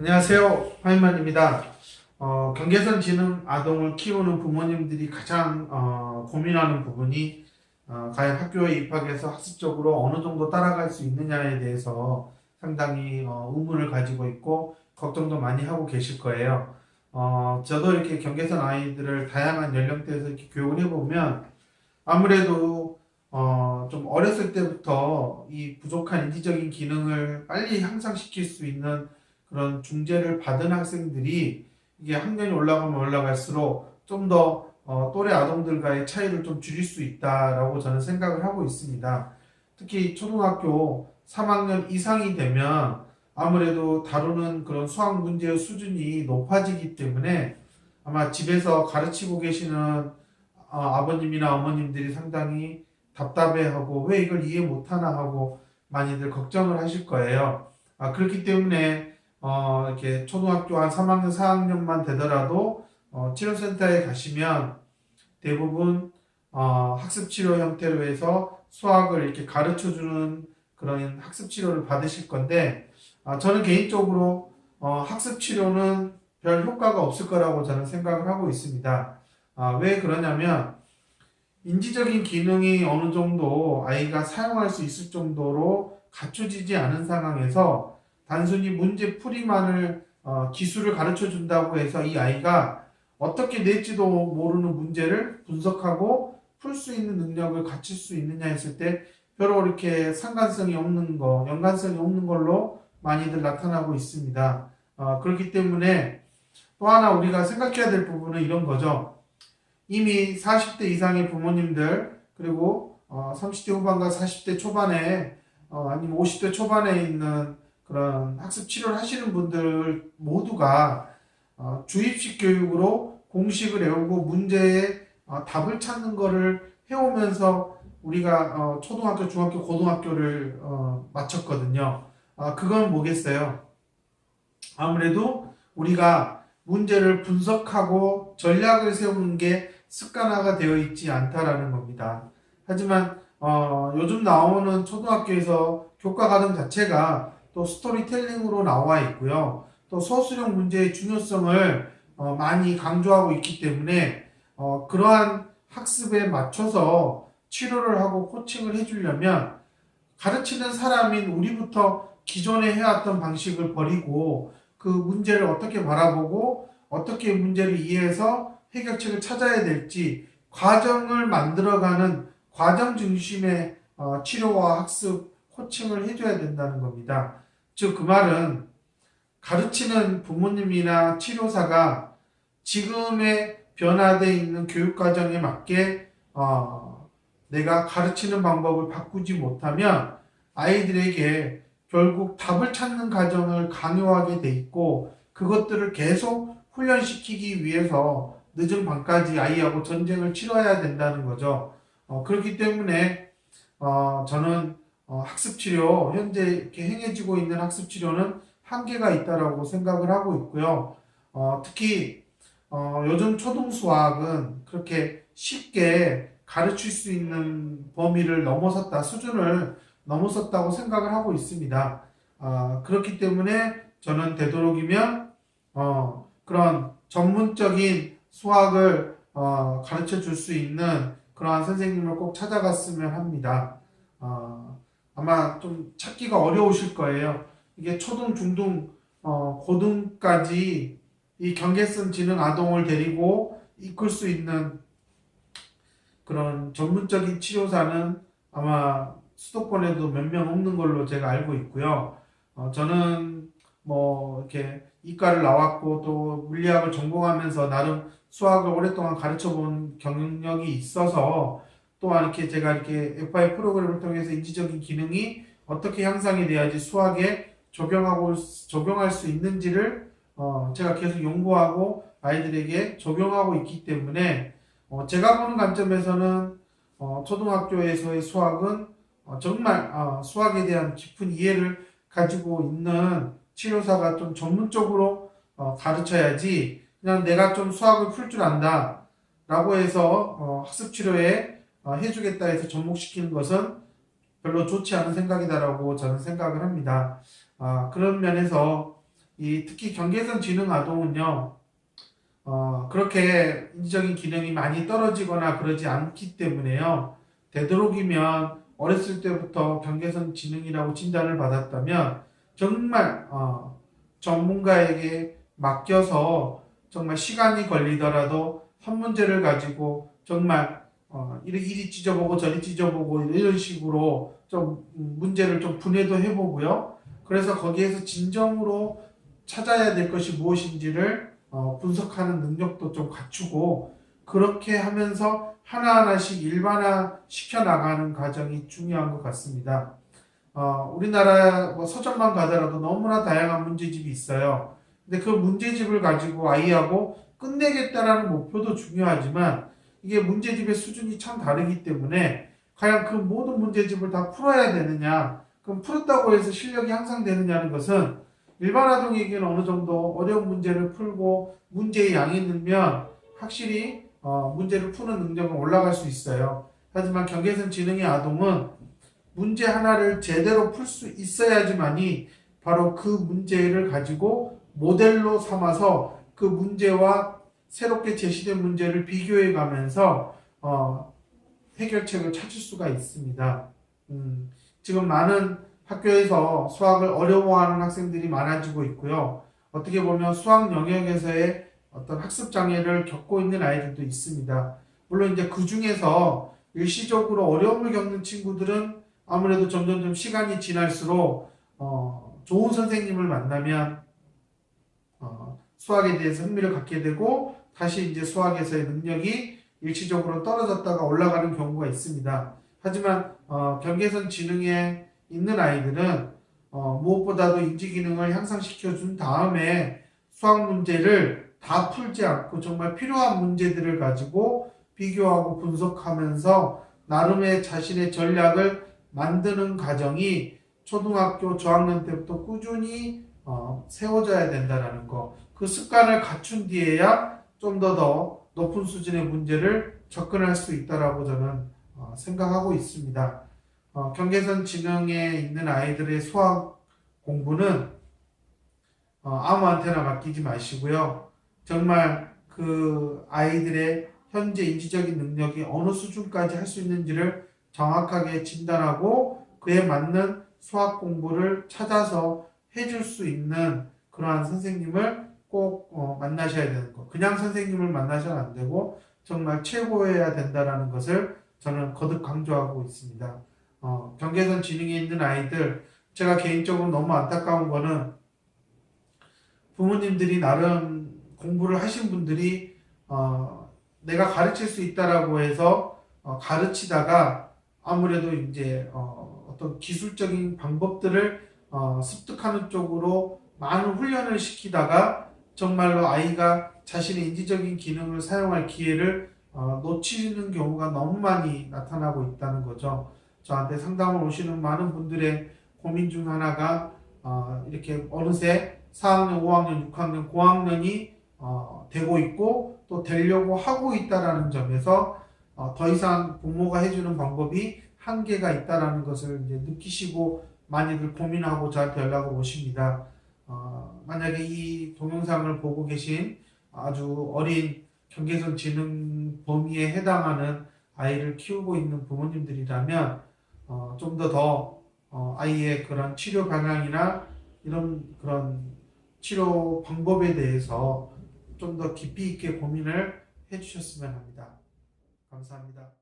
안녕하세요. 화인만입니다. 어, 경계선 지능 아동을 키우는 부모님들이 가장 어, 고민하는 부분이 어, 과연 학교에 입학해서 학습적으로 어느 정도 따라갈 수 있느냐에 대해서 상당히 어, 의문을 가지고 있고 걱정도 많이 하고 계실 거예요. 어, 저도 이렇게 경계선 아이들을 다양한 연령대에서 이렇게 교육을 해보면 아무래도 어, 좀 어렸을 때부터 이 부족한 인지적인 기능을 빨리 향상시킬 수 있는 그런 중재를 받은 학생들이 이게 학년이 올라가면 올라갈수록 좀더 어, 또래 아동들과의 차이를 좀 줄일 수 있다라고 저는 생각을 하고 있습니다. 특히 초등학교 3학년 이상이 되면 아무래도 다루는 그런 수학 문제의 수준이 높아지기 때문에 아마 집에서 가르치고 계시는 어, 아버님이나 어머님들이 상당히 답답해하고 왜 이걸 이해 못하나 하고 많이들 걱정을 하실 거예요. 아, 그렇기 때문에 어, 이렇게 초등학교 한 3학년, 4학년만 되더라도 어, 치료센터에 가시면 대부분 어, 학습 치료 형태로 해서 수학을 이렇게 가르쳐 주는 그런 학습 치료를 받으실 건데 아, 저는 개인적으로 어, 학습 치료는 별 효과가 없을 거라고 저는 생각을 하고 있습니다. 아, 왜 그러냐면 인지적인 기능이 어느 정도 아이가 사용할 수 있을 정도로 갖춰지지 않은 상황에서 단순히 문제 풀이만을 어, 기술을 가르쳐 준다고 해서 이 아이가 어떻게 낼지도 모르는 문제를 분석하고 풀 수 있는 능력을 갖출 수 있느냐 했을 때 별로 이렇게 상관성이 없는 거, 연관성이 없는 걸로 많이들 나타나고 있습니다. 어, 그렇기 때문에 또 하나 우리가 생각해야 될 부분은 이런 거죠. 이미 40대 이상의 부모님들 그리고 어, 30대 후반과 40대 초반에 어, 아니면 50대 초반에 있는 그런 학습 치료를 하시는 분들 모두가 어, 주입식 교육으로 공식을 외우고 문제에 어, 답을 찾는 거를 해오면서 우리가 어, 초등학교, 중학교, 고등학교를 어, 마쳤거든요. 아, 그건 뭐겠어요? 아무래도 우리가 문제를 분석하고 전략을 세우는 게 습관화가 되어 있지 않다라는 겁니다. 하지만 어, 요즘 나오는 초등학교에서 교과 과정 자체가 또 스토리텔링으로 나와 있고요. 또 소수령 문제의 중요성을 어, 많이 강조하고 있기 때문에 어, 그러한 학습에 맞춰서 치료를 하고 코칭을 해주려면 가르치는 사람인 우리부터 기존에 해왔던 방식을 버리고 그 문제를 어떻게 바라보고 어떻게 문제를 이해해서 해결책을 찾아야 될지 과정을 만들어가는 과정 중심의 어, 치료와 학습, 코칭을 해줘야 된다는 겁니다. 즉, 그 말은 가르치는 부모님이나 치료사가 지금의 변화되어 있는 교육 과정에 맞게 어, 내가 가르치는 방법을 바꾸지 못하면 아이들에게 결국 답을 찾는 과정을 강요하게 돼 있고 그것들을 계속 훈련시키기 위해서 늦은 밤까지 아이하고 전쟁을 치러야 된다는 거죠. 어, 그렇기 때문에 어, 저는 어, 학습치료 현재 이렇게 행해지고 있는 학습치료는 한계가 있다라고 생각을 하고 있고요. 어, 특히 어, 요즘 초등수학은 그렇게 쉽게 가르칠 수 있는 범위를 넘어섰다 수준을 넘어섰다고 생각을 하고 있습니다. 아, 그렇기 때문에 저는 되도록이면 어, 그런 전문적인 수학을 어, 가르쳐 줄 수 있는 그러한 선생님을 꼭 찾아갔으면 합니다. 어, 아마 좀 찾기가 어려우실 거예요. 이게 초등, 중등, 어, 고등까지 이 경계성 지능 아동을 데리고 이끌 수 있는 그런 전문적인 치료사는 아마 수도권에도 몇 명 없는 걸로 제가 알고 있고요. 어, 저는 뭐 이렇게 이과를 나왔고 또 물리학을 전공하면서 나름 수학을 오랫동안 가르쳐 본 경력이 있어서 또한 이렇게 제가 이렇게 FI 프로그램을 통해서 인지적인 기능이 어떻게 향상이 돼야지 수학에 적용하고 적용할 수 있는지를 어, 제가 계속 연구하고 아이들에게 적용하고 있기 때문에 어, 제가 보는 관점에서는 어, 초등학교에서의 수학은 어, 정말 어, 수학에 대한 깊은 이해를 가지고 있는 치료사가 좀 전문적으로 어, 가르쳐야지 그냥 내가 좀 수학을 풀 줄 안다 라고 해서 어, 학습 치료에 어, 해주겠다 해서 접목시키는 것은 별로 좋지 않은 생각이다라고 저는 생각을 합니다. 아, 그런 면에서 이 특히 경계선 지능 아동은요, 어, 그렇게 인지적인 기능이 많이 떨어지거나 그러지 않기 때문에요. 되도록이면 어렸을 때부터 경계선 지능이라고 진단을 받았다면 정말 어, 전문가에게 맡겨서 정말 시간이 걸리더라도 한 문제를 가지고 정말 어, 이리, 찢어보고 저리 찢어보고 이런 식으로 좀 음, 문제를 좀 분해도 해보고요. 그래서 거기에서 진정으로 찾아야 될 것이 무엇인지를 어, 분석하는 능력도 좀 갖추고 그렇게 하면서 하나하나씩 일반화 시켜 나가는 과정이 중요한 것 같습니다. 어, 우리나라 뭐 서점만 가더라도 너무나 다양한 문제집이 있어요. 근데 그 문제집을 가지고 아이하고 끝내겠다라는 목표도 중요하지만 이게 문제집의 수준이 참 다르기 때문에 과연 그 모든 문제집을 다 풀어야 되느냐, 그럼 풀었다고 해서 실력이 향상되느냐는 것은 일반 아동에게는 어느 정도 어려운 문제를 풀고 문제의 양이 늘면 확실히 어, 문제를 푸는 능력은 올라갈 수 있어요. 하지만 경계선 지능의 아동은 문제 하나를 제대로 풀 수 있어야지만이 바로 그 문제를 가지고 모델로 삼아서 그 문제와 새롭게 제시된 문제를 비교해 가면서 어, 해결책을 찾을 수가 있습니다. 음, 지금 많은 학교에서 수학을 어려워하는 학생들이 많아지고 있고요. 어떻게 보면 수학 영역에서의 어떤 학습 장애를 겪고 있는 아이들도 있습니다. 물론 이제 그 중에서 일시적으로 어려움을 겪는 친구들은 아무래도 점점 점 시간이 지날수록 어, 좋은 선생님을 만나면 어, 수학에 대해서 흥미를 갖게 되고 다시 이제 수학에서의 능력이 일시적으로 떨어졌다가 올라가는 경우가 있습니다. 하지만 어, 경계선 지능에 있는 아이들은 어, 무엇보다도 인지 기능을 향상시켜 준 다음에 수학 문제를 다 풀지 않고 정말 필요한 문제들을 가지고 비교하고 분석하면서 나름의 자신의 전략을 만드는 과정이 초등학교 저학년 때부터 꾸준히 어, 세워져야 된다라는 거. 그 습관을 갖춘 뒤에야 좀 더 더 높은 수준의 문제를 접근할 수 있다라고 저는 어, 생각하고 있습니다. 어, 경계선 지능에 있는 아이들의 수학 공부는 어, 아무한테나 맡기지 마시고요. 정말 그 아이들의 현재 인지적인 능력이 어느 수준까지 할 수 있는지를 정확하게 진단하고 그에 맞는 수학 공부를 찾아서 해줄 수 있는 그러한 선생님을 꼭 어, 만나셔야 되는 거. 그냥 선생님을 만나셔는 안 되고 정말 최고여야 된다라는 것을 저는 거듭 강조하고 있습니다. 어, 경계선 지능에 있는 아이들 제가 개인적으로 너무 안타까운 거는 부모님들이 나름 공부를 하신 분들이 어, 내가 가르칠 수 있다라고 해서 어, 가르치다가 아무래도 이제 어, 어떤 기술적인 방법들을 어, 습득하는 쪽으로 많은 훈련을 시키다가 정말로 아이가 자신의 인지적인 기능을 사용할 기회를 어, 놓치는 경우가 너무 많이 나타나고 있다는 거죠. 저한테 상담을 오시는 많은 분들의 고민 중 하나가 어, 이렇게 어느새 4학년, 5학년, 6학년, 고학년이 어, 되고 있고 또 되려고 하고 있다라는 점에서 어, 더 이상 부모가 해주는 방법이 한계가 있다라는 것을 이제 느끼시고 많이들 고민하고 저한테 연락을 오십니다. 어, 만약에 이 동영상을 보고 계신 아주 어린 경계선 지능 범위에 해당하는 아이를 키우고 있는 부모님들이라면 어, 좀 더더 어, 아이의 그런 치료 방향이나 이런 그런 치료 방법에 대해서 좀 더 깊이 있게 고민을 해주셨으면 합니다. 감사합니다.